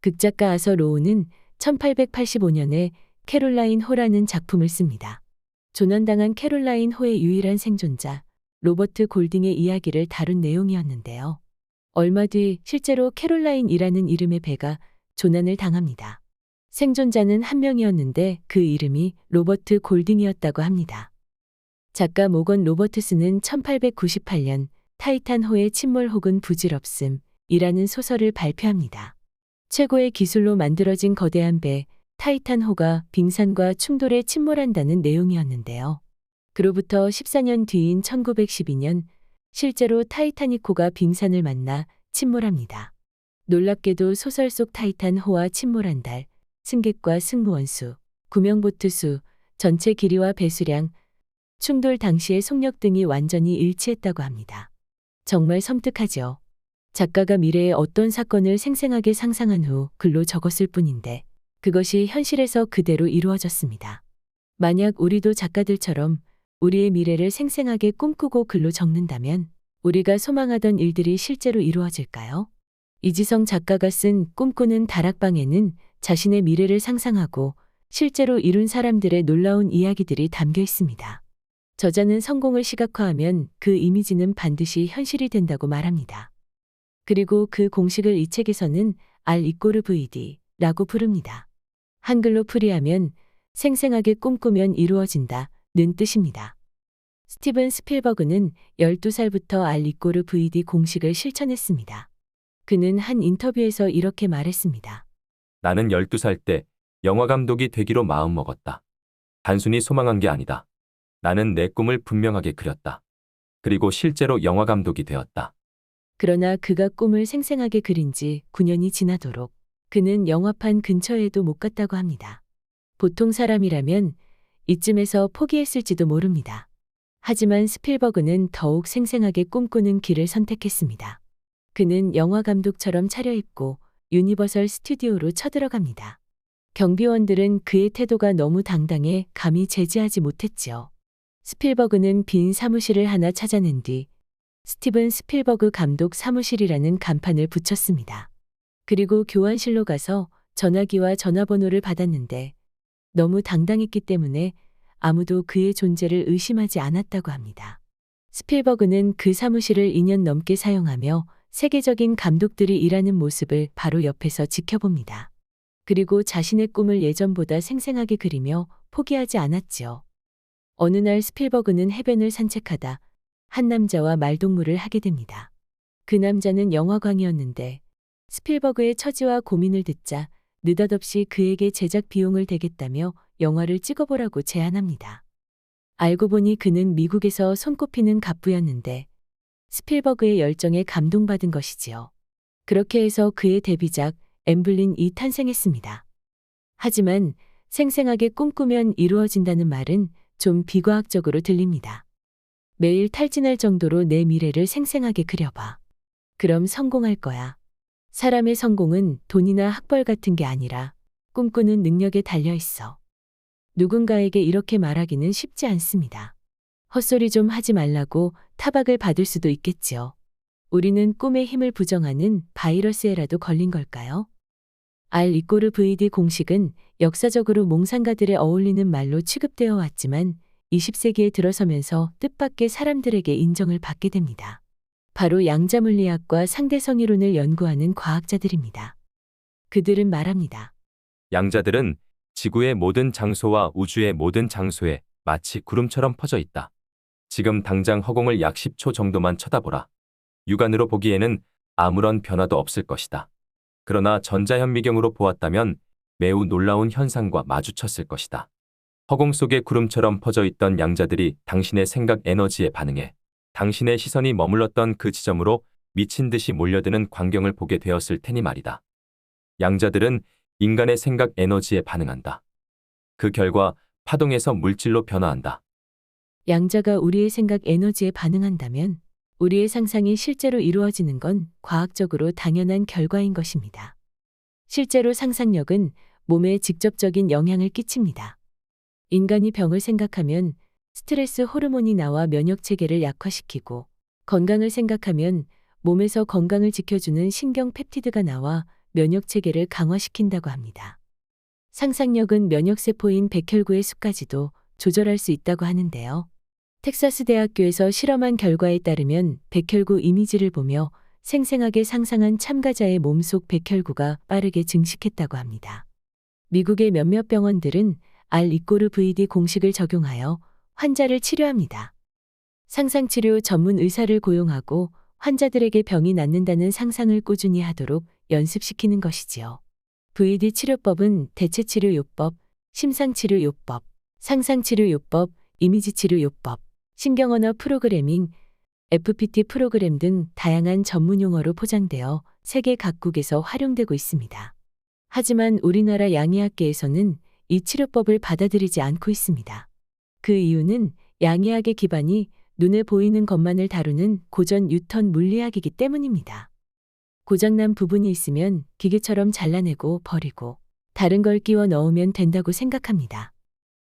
극작가 아서 로우는 1885년에 캐롤라인 호라는 작품을 씁니다. 조난당한 캐롤라인 호의 유일한 생존자 로버트 골딩의 이야기를 다룬 내용이었는데요. 얼마 뒤 실제로 캐롤라인이라는 이름의 배가 조난을 당합니다. 생존자는 한 명이었는데 그 이름이 로버트 골딩이었다고 합니다. 작가 모건 로버트스는 1898년 타이탄호의 침몰 혹은 부질없음 이라는 소설을 발표합니다. 최고의 기술로 만들어진 거대한 배 타이탄호가 빙산과 충돌에 침몰한다는 내용이었는데요. 그로부터 14년 뒤인 1912년 실제로 타이타닉호가 빙산을 만나 침몰합니다. 놀랍게도 소설 속 타이탄호와 침몰한 달, 승객과 승무원 수, 구명보트 수, 전체 길이와 배수량, 충돌 당시의 속력 등이 완전히 일치했다고 합니다. 정말 섬뜩하죠. 작가가 미래의 어떤 사건을 생생하게 상상한 후 글로 적었을 뿐인데 그것이 현실에서 그대로 이루어졌습니다. 만약 우리도 작가들처럼 우리의 미래를 생생하게 꿈꾸고 글로 적는다면 우리가 소망하던 일들이 실제로 이루어질까요? 이지성 작가가 쓴 꿈꾸는 다락방에는 자신의 미래를 상상하고 실제로 이룬 사람들의 놀라운 이야기들이 담겨 있습니다. 저자는 성공을 시각화하면 그 이미지는 반드시 현실이 된다고 말합니다. 그리고 그 공식을 이 책에서는 R 이꼬르 VD 라고 부릅니다. 한글로 풀이하면 생생하게 꿈꾸면 이루어진다 는 뜻입니다. 스티븐 스필버그는 12살부터 R 이꼬르 VD 공식을 실천했습니다. 그는 한 인터뷰에서 이렇게 말했습니다. 나는 12살 때 영화 감독이 되기로 마음먹었다. 단순히 소망한 게 아니다. 나는 내 꿈을 분명하게 그렸다. 그리고 실제로 영화 감독이 되었다. 그러나 그가 꿈을 생생하게 그린 지 9년이 지나도록 그는 영화판 근처에도 못 갔다고 합니다. 보통 사람이라면 이쯤에서 포기했을지도 모릅니다. 하지만 스필버그는 더욱 생생하게 꿈꾸는 길을 선택했습니다. 그는 영화 감독처럼 차려입고 유니버설 스튜디오로 쳐들어갑니다. 경비원들은 그의 태도가 너무 당당해 감히 제지하지 못했지요. 스필버그는 빈 사무실을 하나 찾아낸 뒤 스티븐 스필버그 감독 사무실이라는 간판을 붙였습니다. 그리고 교환실로 가서 전화기와 전화번호를 받았는데 너무 당당했기 때문에 아무도 그의 존재를 의심하지 않았다고 합니다. 스필버그는 그 사무실을 2년 넘게 사용하며 세계적인 감독들이 일하는 모습을 바로 옆에서 지켜봅니다. 그리고 자신의 꿈을 예전보다 생생하게 그리며 포기하지 않았지요. 어느 날 스필버그는 해변을 산책하다 한 남자와 말동무를 하게 됩니다. 그 남자는 영화광이었는데 스필버그의 처지와 고민을 듣자 느닷없이 그에게 제작 비용을 대겠다며 영화를 찍어보라고 제안합니다. 알고 보니 그는 미국에서 손꼽히는 갑부였는데 스필버그의 열정에 감동받은 것이지요. 그렇게 해서 그의 데뷔작 엠블린이 탄생했습니다. 하지만 생생하게 꿈꾸면 이루어진다는 말은 좀 비과학적으로 들립니다. 매일 탈진할 정도로 내 미래를 생생하게 그려봐. 그럼 성공할 거야. 사람의 성공은 돈이나 학벌 같은 게 아니라 꿈꾸는 능력에 달려 있어. 누군가에게 이렇게 말하기는 쉽지 않습니다. 헛소리 좀 하지 말라고 타박을 받을 수도 있겠지요. 우리는 꿈의 힘을 부정하는 바이러스에라도 걸린 걸까요? R 이꼬르 VD 공식은 역사적으로 몽상가들에 어울리는 말로 취급되어 왔지만 20세기에 들어서면서 뜻밖의 사람들에게 인정을 받게 됩니다. 바로 양자물리학과 상대성이론을 연구하는 과학자들입니다. 그들은 말합니다. 양자들은 지구의 모든 장소와 우주의 모든 장소에 마치 구름처럼 퍼져 있다. 지금 당장 허공을 약 10초 정도만 쳐다보라. 육안으로 보기에는 아무런 변화도 없을 것이다. 그러나 전자현미경으로 보았다면 매우 놀라운 현상과 마주쳤을 것이다. 허공 속에 구름처럼 퍼져 있던 양자들이 당신의 생각 에너지에 반응해 당신의 시선이 머물렀던 그 지점으로 미친 듯이 몰려드는 광경을 보게 되었을 테니 말이다. 양자들은 인간의 생각 에너지에 반응한다. 그 결과 파동에서 물질로 변화한다. 양자가 우리의 생각 에너지에 반응한다면 우리의 상상이 실제로 이루어지는 건 과학적으로 당연한 결과인 것입니다. 실제로 상상력은 몸에 직접적인 영향을 끼칩니다. 인간이 병을 생각하면 스트레스 호르몬이 나와 면역 체계를 약화시키고 건강을 생각하면 몸에서 건강을 지켜주는 신경 펩티드가 나와 면역 체계를 강화시킨다고 합니다. 상상력은 면역 세포인 백혈구의 수까지도 조절할 수 있다고 하는데요. 텍사스 대학교에서 실험한 결과에 따르면 백혈구 이미지를 보며 생생하게 상상한 참가자의 몸속 백혈구가 빠르게 증식했다고 합니다. 미국의 몇몇 병원들은 R 이꼬르 VD 공식을 적용하여 환자를 치료합니다. 상상치료 전문 의사를 고용하고 환자들에게 병이 낫는다는 상상을 꾸준히 하도록 연습시키는 것이지요. VD 치료법은 대체치료요법, 심상치료요법, 상상치료요법, 이미지치료요법, 신경언어 프로그래밍, FPT 프로그램 등 다양한 전문 용어로 포장되어 세계 각국에서 활용되고 있습니다. 하지만 우리나라 양의학계에서는 이 치료법을 받아들이지 않고 있습니다. 그 이유는 양의학의 기반이 눈에 보이는 것만을 다루는 고전 유턴 물리학이기 때문입니다. 고장난 부분이 있으면 기계처럼 잘라내고 버리고 다른 걸 끼워 넣으면 된다고 생각합니다.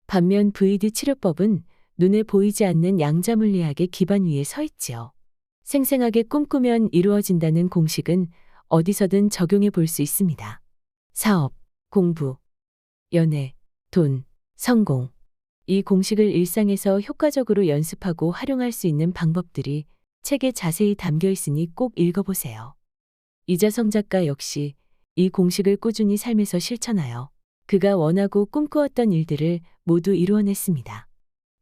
반면 VD 치료법은 눈에 보이지 않는 양자 물리학의 기반 위에 서 있지요. 생생하게 꿈꾸면 이루어진다는 공식은 어디서든 적용해 볼 수 있습니다. 사업, 공부, 연애, 돈, 성공. 이 공식을 일상에서 효과적으로 연습하고 활용할 수 있는 방법들이 책에 자세히 담겨 있으니 꼭 읽어보세요. 이자성 작가 역시 이 공식을 꾸준히 삶에서 실천하여 그가 원하고 꿈꾸었던 일들을 모두 이루어냈습니다.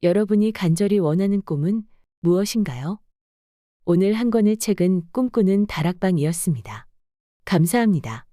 여러분이 간절히 원하는 꿈은 무엇인가요? 오늘 한 권의 책은 꿈꾸는 다락방이었습니다. 감사합니다.